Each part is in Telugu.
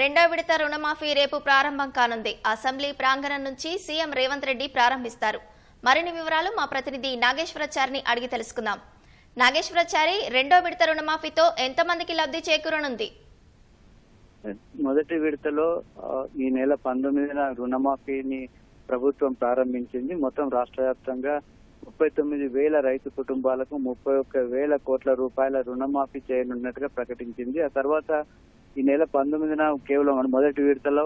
రెండో విడత రుణమాఫీ రేపు ప్రారంభం కానుంది. అసెంబ్లీ ప్రాంగణం నుంచి సీఎం రేవంత్ రెడ్డి ప్రారంభిస్తారు. మరిన్ని వివరాలు మా ప్రతినిధి నాగేశ్వరాచారిని అడిగి తెలుసుకుందాం. నాగేశ్వరాచారి రెండో విడత రుణమాఫీతో ఎంతమందికి లబ్ధి చేకూరనుంది? మొదటి విడతలో ఈ నెల పంతొమ్మిదిన రుణమాఫీని ప్రభుత్వం ప్రారంభించింది. మొత్తం రాష్ట్ర వ్యాప్తంగా ముప్పై తొమ్మిది వేల రైతు కుటుంబాలకు ముప్పై ఒక్క వేల కోట్ల రూపాయల రుణమాఫీ చేయనున్నట్టుగా ప్రకటించింది. ఆ తర్వాత ఈ నెల పంతొమ్మిదిన కేవలం మొదటి విడతలో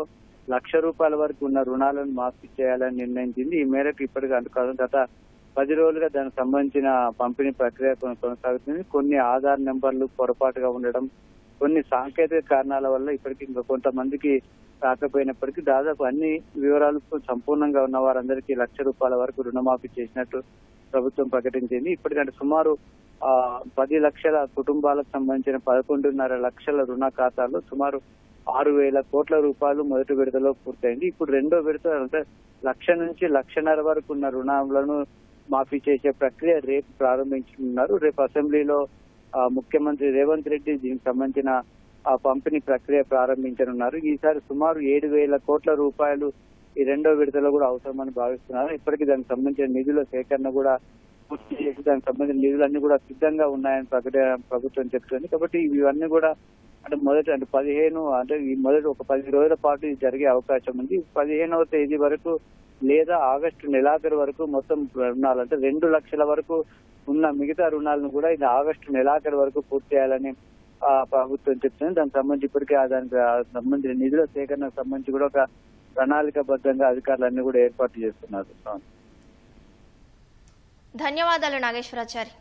లక్ష రూపాయల వరకు ఉన్న రుణాలను మాఫీ చేయాలని నిర్ణయించింది. ఈ మేరకు ఇప్పటికీ అందుకోసం గత పది రోజులుగా దానికి సంబంధించిన పంపిణీ ప్రక్రియ కొనసాగుతుంది. కొన్ని ఆధార్ నెంబర్లు పొరపాటుగా ఉండడం కొన్ని సాంకేతిక కారణాల వల్ల ఇప్పటికీ ఇంకా కొంతమందికి రాకపోయినప్పటికీ దాదాపు అన్ని వివరాలు సంపూర్ణంగా ఉన్న వారందరికీ లక్ష రూపాయల వరకు రుణమాఫీ చేసినట్టు ప్రభుత్వం ప్రకటించింది. ఇప్పటికంటే సుమారు పది లక్షల కుటుంబాలకు సంబంధించిన పదకొండున్నర లక్షల రుణ ఖాతాలు సుమారు ఆరు వేల కోట్ల రూపాయలు మొదటి విడతలో పూర్తయింది. ఇప్పుడు రెండో విడత అంటే లక్ష నుంచి లక్షన్నర వరకు ఉన్న రుణాలను మాఫీ చేసే ప్రక్రియ రేపు ప్రారంభించనున్నారు. రేపు అసెంబ్లీలో ముఖ్యమంత్రి రేవంత్ రెడ్డి దీనికి సంబంధించిన ఆ పంపిణీ ప్రక్రియ ప్రారంభించనున్నారు. ఈసారి సుమారు ఏడు వేల కోట్ల రూపాయలు ఈ రెండో విడతలో కూడా అవసరమని భావిస్తున్నారు. ఇప్పటికీ దానికి సంబంధించిన నిధుల సేకరణ కూడా పూర్తి చేసి దానికి సంబంధించిన నిధులన్నీ కూడా సిద్ధంగా ఉన్నాయని ప్రకట ప్రభుత్వం చెప్తుంది. కాబట్టి ఇవన్నీ కూడా అంటే మొదటి అంటే పదిహేను అంటే ఈ మొదటి ఒక పది రోజుల పాటు ఇది జరిగే అవకాశం ఉంది. పదిహేనవ తేదీ వరకు లేదా ఆగస్టు నెలాఖరు వరకు మొత్తం రుణాలు అంటే రెండు లక్షల వరకు ఉన్న మిగతా రుణాలను కూడా ఇది ఆగస్టు నెలాఖరు వరకు పూర్తి చేయాలని ఆ, ప్రభుత్వం చెప్తుంది. దానికి సంబంధించి ఇప్పటికే ఆ దానికి సంబంధించిన నిధుల సేకరణకు సంబంధించి కూడా ఒక ప్రణాళికబద్ధంగా అధికారులన్నీ కూడా ఏర్పాటు చేస్తున్నారు. ధన్యవాదాలు నాగేశ్వరాచారి.